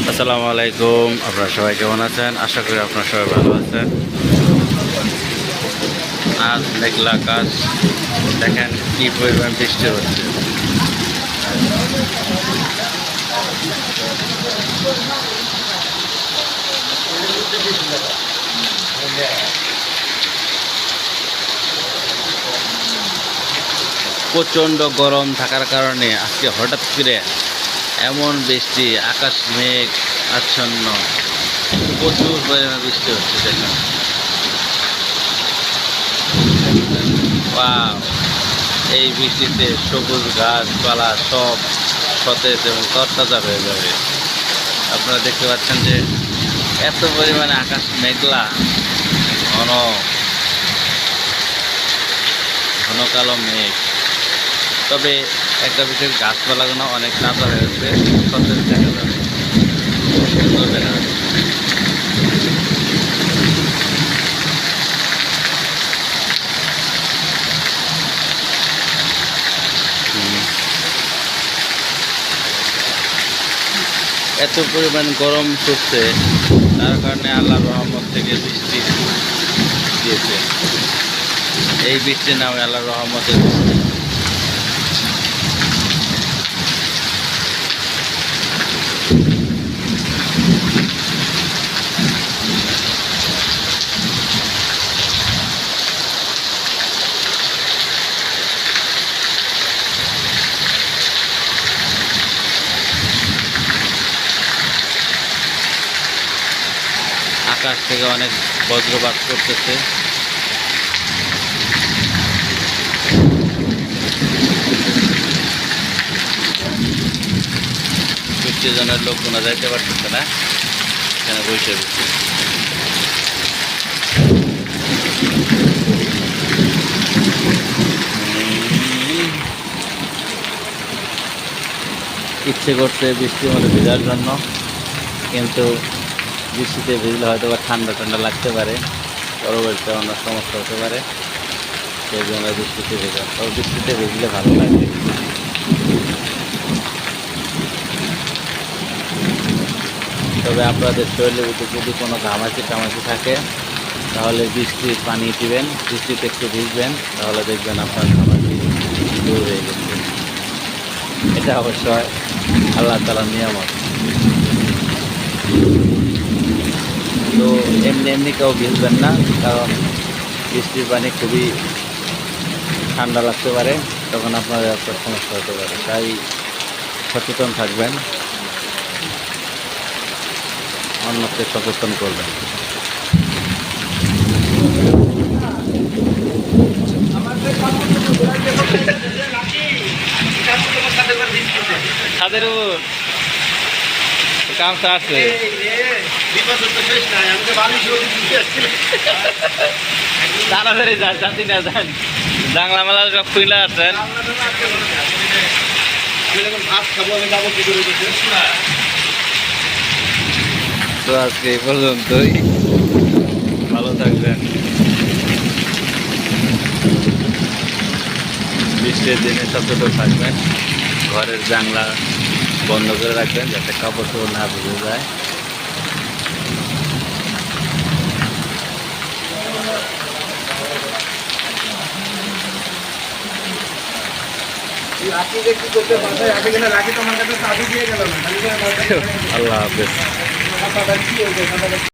আসসালামু আলাইকুম। আপনারা সবাই কেমন আছেন? আশা করি আপনারা সবাই ভালো আছেন। আজ মেঘলা আকাশ। দেখেন কি পরিমাণ বৃষ্টি হচ্ছে। প্রচণ্ড গরম থাকার কারণে আজকে হঠাৎ করে এমন বৃষ্টি, আকাশ মেঘ, আচ্ছন্ন। প্রচুর পরিমাণে বৃষ্টি হচ্ছে, দেখুন! এই বৃষ্টিতে সবুজ গাছপালা সব সতেজ এবং তরতাজা হয়ে যাবে। আপনারা দেখতে পাচ্ছেন যে এত পরিমাণে আকাশ মেঘলা, ঘন ঘন কালো মেঘ। তবে একটা বিষয় গাছপালাগুলো অনেক তাজা হয়েছে সতেজ দেখা যাবে। সুন্দর দেখা যাবে। এত পরিমাণ গরম পড়ছে, তার কারণে আল্লাহ রহমত থেকে বৃষ্টি দিয়েছে। এই বৃষ্টির নামে আল্লাহ রহমতের বৃষ্টি। আকাশ থেকে অনেক বজ্রপাত করতেছে। জন্য লোকগুলো যাইতে পারতেছে না, এখানে বসে। ইচ্ছে করছে বৃষ্টির মধ্যে ভেজার জন্য, কিন্তু বৃষ্টিতে ভিজলে হয়তো বা ঠান্ডা ঠান্ডা লাগতে পারে, পরবর্তীতে অন্য সমস্যা হতে পারে। সেই জন্য বৃষ্টিতে ভেজা। তবে বৃষ্টিতে ভিজলে ভালো লাগে। তবে আপনাদের ভিতরে যদি কোনো ঘামাচি টামাচি থাকে, তাহলে বৃষ্টির পানি দিবেন, বৃষ্টিতে একটু ভিজবেন, তাহলে দেখবেন আপনার ঘামাচি দূর হয়ে গেছে। এটা অবশ্যই আল্লাহ তালার নিয়ামত। এমনি এমনি কেউ ভিজবেন না, কারণ বৃষ্টির পানি খুবই ঠান্ডা লাগতে পারে, তখন আপনার একটা সমস্যা হতে পারে, তাই সচেতন থাকবেন। অন্যকে সচেতন করবেন। ছাদের উপর কাম আছে। তাড়াতাড়ি যান। না যান মেলা সব তো আজকে এই পর্যন্তই। ভালো থাকবেন। বৃষ্টির দিনে সচেতন থাকবেন। ঘরের জানলা বন্ধ করে রাখবেন যাতে কাপড় চোপড় না ভিজে যায়। আল্লাহ হাফেজ।